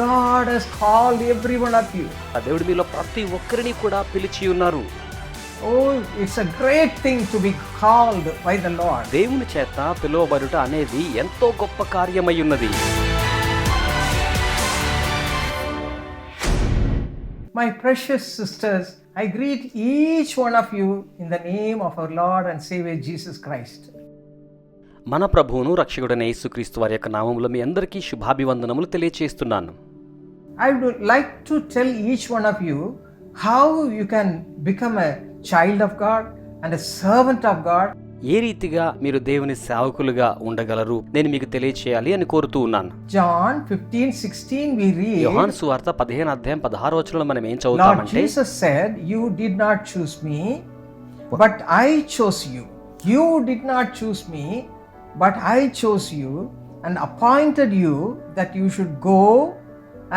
God has called every one of you. ఆ దేవుడు మీలో ప్రతి ఒక్కరిని కూడా పిలిచి ఉన్నారు Oh, it's a great thing to be called by the Lord. దేవుని చేత పిలువబడుట అనేది ఎంతో గొప్ప కార్యమై ఉన్నది My precious sisters, I greet each one of you in the name of our Lord and Savior Jesus Christ. మన ప్రభువును రక్షకుడైన యేసుక్రీస్తు వారి యొక్క నామములో మీ అందరికీ శుభాభివందనములు తెలియచేస్తున్నాను I would like to tell each one of you how you can become a child of God and servant of God ఏ రీతిగా మీరు దేవుని సేవకులుగా ఉండగలరు? నేను మీకు తెలియచేయాలి అని కోరుతూ ఉన్నాను. John fifteen sixteen we read యోహాన్ పదిహేను అధ్యాయం పదహారు వచనంలో మనం ఏం చదువుతాం Jesus said you did not choose but I chose you you did not choose but I chose you and appointed you that you go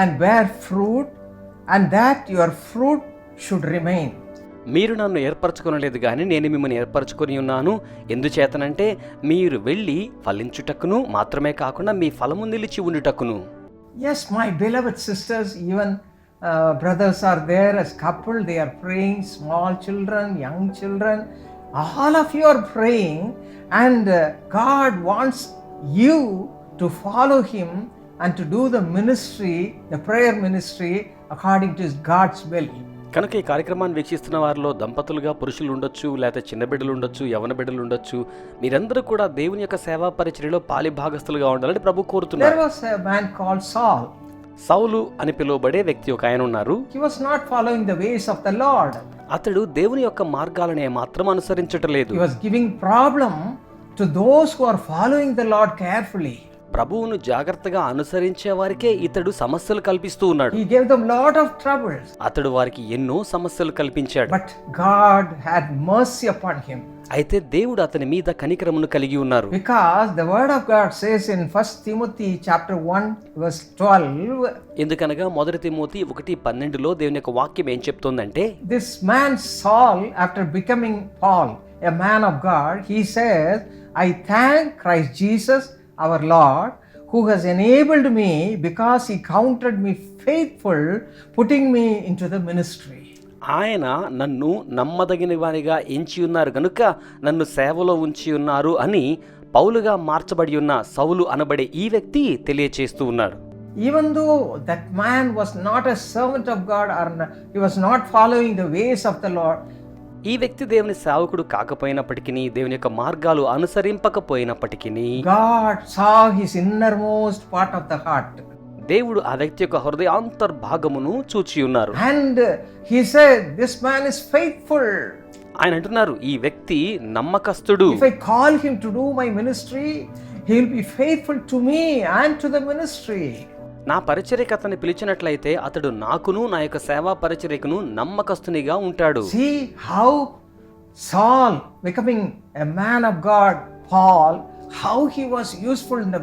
and bear fruit and that your fruit should remain మీరు నన్ను ఏర్పరచుకునలేదు కానీ నేను మిమ్మల్ని ఏర్పరచుకొని ఉన్నాను. ఎందుచేతనంటే మీరు వెళ్ళి ఫలించుటకును మాత్రమే కాకుండా మీ ఫలము నిలిచి ఉండుటకును. Yes my beloved sisters even brothers are there as couple they are praying small children young children all of your praying and God wants you to follow him and to do the ministry the prayer ministry according to God's will కనుక ఈ కార్యక్రమాన్ని వీక్షిస్తున్న వారిలో దంపతులుగా పురుషులు ఉండొచ్చు లేకపోతే చిన్న బిడ్డలు ఉండొచ్చు యవన బిడ్డలు ఉండొచ్చు మీరందరూ కూడా దేవుని యొక్క సేవా పరిచయలో పాలి భాగస్థులుగా ఉండాలని ప్రభు కోరుతున్నారు. సౌలు అని పిలువబడే వ్యక్తి ఒక ఆయన ఉన్నారు. He was not following the ways of the Lord అతడు దేవుని యొక్క మార్గాలనే మాత్రం అనుసరించటం లేదు giving problem to those who following the Lord carefully ప్రభువును జాగ్రత్తగా అనుసరించే వారికే ఇతడు సమస్యలు కల్పిస్తూ ఉన్నాడు. లాట్ ఆఫ్ ట్రబుల్స్ అతడు వారికి ఎన్నో సమస్యలు కల్పించాడు. God had mercy upon him అయితే దేవుడు అతని మీద కనికరమును కలిగి ఉన్నారు. Because the word of God says in first Timothy chapter 1 verse 12 ఎందుకనగా మొదటి తిమోతి ఒకటి పన్నెండులో దేవుని యొక్క వాక్యం ఏం చెప్తుందంటే this man Saul after becoming all a man of God he says I thank Christ Jesus our Lord who has enabled me because he counted me faithful putting me into the ministry ఆయన నన్ను నమ్మదగిన వారిగా ఎంచి ఉన్నారు కనుక నన్ను సేవలో ఉంచి ఉన్నారు అని పౌలుగా మార్చబడి ఉన్న సౌలు అనబడే ఈ వ్యక్తి తెలియచేస్తూ ఉన్నాడు. Even though that man was not a servant of God or he was not following the ways of the Lord ఈ వ్యక్తి దేవుని సావుకుడు కాకపోయినప్పటికీ దేవుని యొక్క మార్గాలు అనుసరింపకపోయినప్పటికీ దేవుడు ఆ వ్యక్తి యొక్క హృదయ అంతర్భాగమును చూచి ఉన్నారు. And he said this man is faithful ఆయన అంటున్నారు ఈ వ్యక్తి నమ్మకస్తుడు. If I call him to do my ministry he will be faithful to me and to the ministry నా పరిచర్యక అతన్ని పిలిచినట్లయితే అతడు నాకును నా యొక్క సేవా పరిచర్యకును నమ్మకస్తునిగా ఉంటాడు. See how Saul becoming a man of God Paul how he was useful in the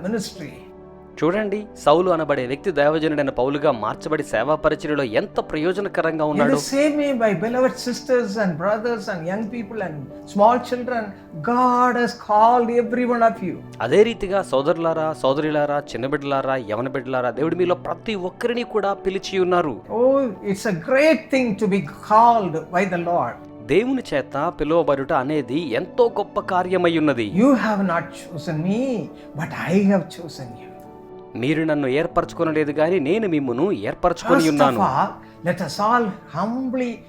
చూడండి సౌలు అనబడే వ్యక్తి దైవజనుడైన పౌలుగా మార్చబడి సేవా పరిచయలో ఎంత ప్రయోజనకరంగా ఉన్నాడు? Save by believer sisters and brothers and young people and small children God has called every one of you అదే రీతిగా సోదరులారా సోదరులారా చిన్న బిడ్డలారా యవన బిడ్డలారా దేవుడి మీలో ప్రతి ఒక్కరిని కూడా పిలిచి ఉన్నారు. ఓ it's great thing to be called by the Lord దేవుని చేత పిలువబడుట అనేది ఎంతో గొప్ప కార్యమై ఉన్నది. You have not chosen me but I have chosen you మీరు నన్ను ఏర్పరచుకోనలేదు కానీ నేను మిమ్మల్ని ఏర్పరచుకొని ఉన్నాను. Let us all humbly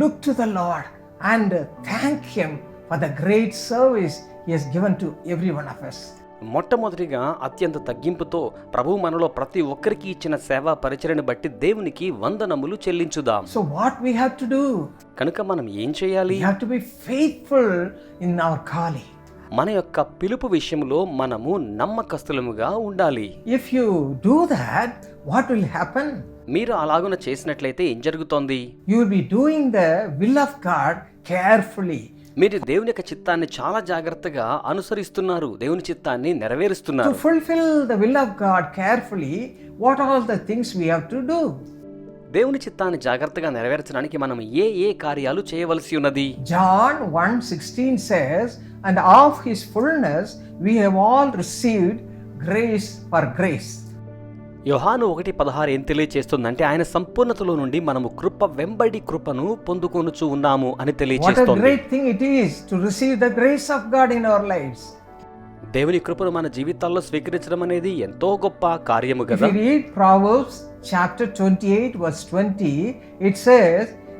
look to the lord and thank him for the great service he has given to every one of మొట్టమొదటిగా అత్యంత తగ్గింపుతో ప్రభు మనలో ప్రతి ఒక్కరికి ఇచ్చిన సేవా పరిచరణ బట్టి దేవునికి వందనములు చెల్లించుదాం. So what we have to do కనుక మనం ఏం చేయాలి? You to be faithful in our calling మన యొక్క పిలుపు విషయంలో మనము నమ్మకస్తులముగా ఉండాలి If you do that, what will happen? మీరు అలాగున చేసినట్లయితే ఏం జరుగుతోంది You will be doing the will of God carefully. మీరు దేవుని యొక్క చిత్తాన్ని చాలా జాగ్రత్తగా అనుసరిస్తున్నారు దేవుని చిత్తాన్ని నెరవేరుస్తున్నారు the will of God carefully, what are all the things we have to do? దేవుని చిత్తాన్ని జాగ్రత్తగా నెరవేర్చడానికి మనం ఏ ఏ కార్యాలు చేయవలసి ఉన్నది John 1:16 says, and of his fullness we have all received grace for grace యోహాను ఒకటి పదహారు ఏం తెలియచేస్తుందంటే ఆయన సంపూర్ణతలో నుండి మనము కృప వెంబడి కృపను పొందుకొనుచు ఉన్నాము అని తెలియజేస్తుంది great it is to receive the grace of God in our lifes దేవుని కృపను మన జీవితాల్లో స్వీకరించడం అనేది ఎంతో గొప్ప కార్యము కదా. If read Proverbs chapter 28 verse 20 it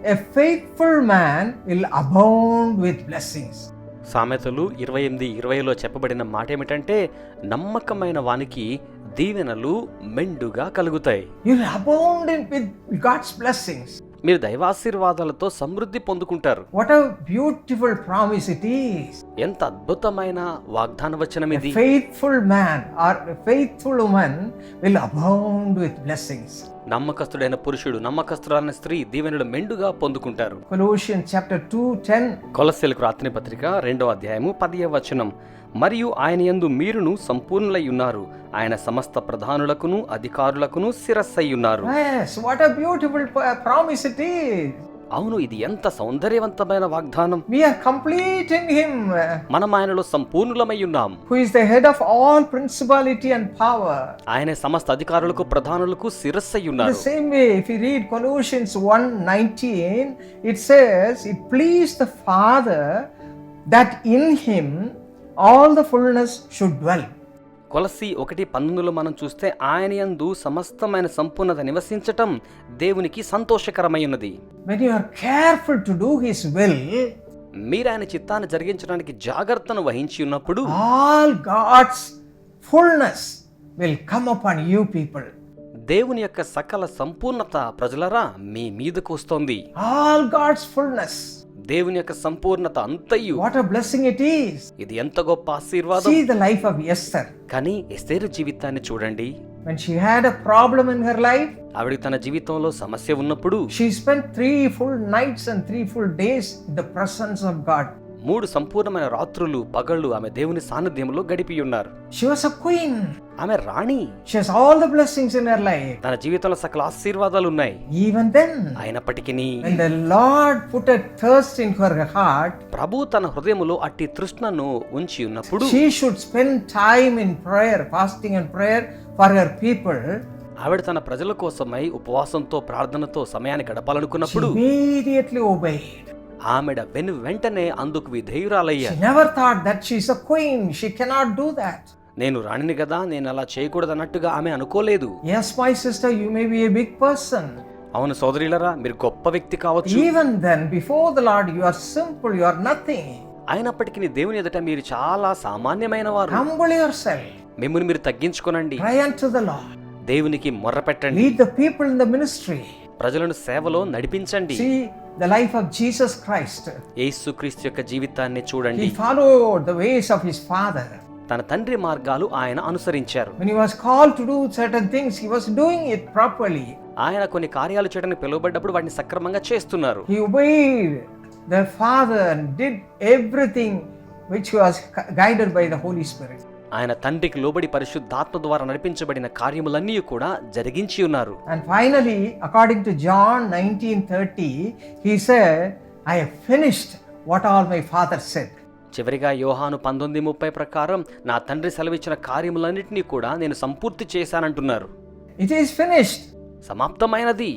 a faithful man will abound with blessings సామెతలు ఇరవై ఎనిమిది ఇరవైలో చెప్పబడిన మాట ఏమిటంటే నమ్మకమైన వానికి దీవెనలు మెండుగా కలుగుతాయి. You abound in, with God's blessings మీరు దైవాశీర్వాదాలతో సమృద్ధి పొందుకుంటారు a beautiful promise it is. ఎంత అద్భుతమైన వాగ్దాన వచనం ఇది man or a faithful woman will abound with blessings. నమ్మకస్తుడైన పురుషుడు నమ్మకస్తుడైన స్త్రీ దీవెనలు మెండుగా పొందుకుంటారు Colossians chapter 2, 10. కొలస్సెలకు రాత్రి పత్రిక రెండో అధ్యాయము పదియ వచనం మరియు ఆయన యందు మీరును సంపూర్ణులై ఉన్నారు ఆయన సమస్త ప్రధానులకును అధికారులకును శిరస్సై ఉన్నారు అవును ఇది ఎంత సౌందర్యవంతమైన వాగ్దానం. వి కంప్లీటింగ్ హిమ్ మనం ఆయనలో సంపూర్ణులమై ఉన్నాం who the head of all principality and power ఆయన సమస్త అధికారులకు ప్రధానులకు శిరస్సై ఉన్నారు same way if you read it says it please the Father that in him all the fullness should dwell. కొలసి ఒకటి పంతొమ్మిదిలో మనం చూస్తే ఆయన యందు సమస్తమైన సంపూర్ణత నివసించటం దేవునికి సంతోషకరమై ఉన్నది When you are careful to do his will, మీరు ఆయన చిత్తాన్ని జరిగించడానికి జాగ్రత్తను వహించి ఉన్నప్పుడు all God's fullness will come upon you people. దేవుని యొక్క సకల సంపూర్ణత ప్రజలరా మీ మీదకు వస్తోంది All God's fullness. దేవుని యొక్క సంపూర్ణత అంతయు What a blessing it is. ఇది ఎంత గొప్ప ఆశీర్వాదం See the life of Esther. కానీ ఎస్తేరు జీవితాన్ని చూడండి When she had a problem in her life, ఆవిడకి తన జీవితంలో సమస్య ఉన్నప్పుడు she spent three full nights and three full days in the presence of God. మూడు సంపూర్ణమైన రాత్రులు పగళ్ళు ఆమె దేవుని సాన్నిధ్యంలో గడిపి ఉన్నారు క్వీన్ ఆమె రాణి. All the blessings in life తన జీవితంలో సకల ఆశీర్వాదాలు ఉన్నాయి. ఈవెన్ దెన్ అయినప్పటికీ the Lord put a thirst in her heart ప్రభు తన హృదయములో అట్టి తృష్ణను ఉంచి ఉన్నప్పుడు spend time in prayer fasting and prayer for her people ఆవిడ తన ప్రజల కోసమై ఉపవాసంతో ప్రార్థనతో సమయాన్ని గడపాలనుకున్నప్పుడు ఆమెడ వెను వెంటనే అందుకు విధేయురాలయ్యా. Never thought that she is a queen cannot do that నేను రాణిని కదా నేను అలా చేయకూడదు అన్నట్టుగా ఆమె అనుకోలేదు. Yes my sister you may be a big person. అవును సోదరిలరా మీరు గొప్ప వ్యక్తి కావచ్చు. Even then the Lord you are simple you are nothing అయినప్పటికీ దేవుని ఎదుట మీరు చాలా సామాన్యమైన వారు. యువర్ సెల్ఫ్ మిమ్మల్ని మీరు తగ్గించుకోనండి. దేవునికి మొర్ర పెట్టండి the people in the ministry ప్రజలను సేవలో నడిపించండి See the life of Jesus Christ. యేసుక్రీస్తు యొక్క జీవితాన్ని చూడండి He followed the ways of his Father. తన తండ్రి మార్గాలు ఆయన అనుసరించారు When he was called to do certain things, he was doing it properly. ఆయన కొన్ని కార్యాలు చేయడానికి పిలువబడ్డప్పుడు వాటిని సక్రమంగా చేస్తున్నారు He obeyed the Father and did everything which was guided by the Holy Spirit. ఆయన తండ్రికి లోబడి పరిశుద్ధాత్మ ద్వారా నడిపించబడిన కార్యములన్నీ కూడా జరిగించి ఉన్నారు And finally, according to John 19:30, he said, I have finished what all my father said. చివరిగా యోహాను పంతొమ్మిది ముప్పై ప్రకారం నా తండ్రి సెలవిచ్చిన కార్యములన్నింటినీ కూడా నేను సంపూర్తి చేశానంటున్నారు It is finished. సమాప్తమైనది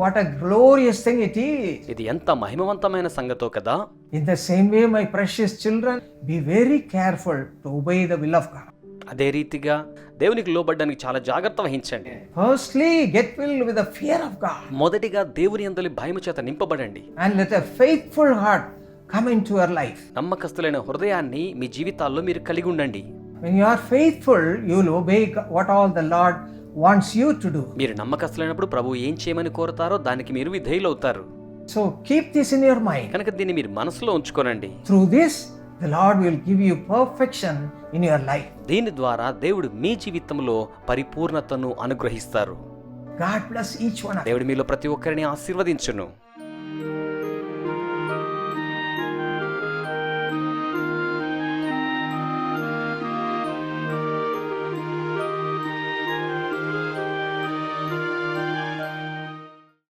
what a glorious thing it is. ఇది ఎంత మహిమవంతమైన సంగతో కదా in the same way my precious children be very careful to obey the will of God అదే రీతిగా దేవునికి లోబడ్డానికి చాలా జాగ్రత్త వహించండి. Firstly get fill with the fear of God మొదటిగా దేవుని అందరి భయము చేత నింపబడండి. And let a faithful heart come into your life నమ్మకస్తులైన హృదయాన్ని మీ జీవితాల్లో మీరు కలిగి ఉండండి. When you are faithful you will obey what all the Lord wants you to do మీరు నమ్మకస్తులైనప్పుడు ప్రభు ఏం చేయమని కోరుతారో దానికి మీరు విధేయులు అవుతారు so keep this in your mind కనుక దీన్ని మీరు మనసులో ఉంచుకోనండి. Through this the Lord will give you perfection in your life దీని ద్వారా దేవుడు మీ జీవితంలో పరిపూర్ణతను అనుగ్రహిస్తారు. గాడ్ బ్లెస్ ఈచ్ వన్ దేవుడు మీలో ప్రతి ఒక్కరిని ఆశీర్వదించును.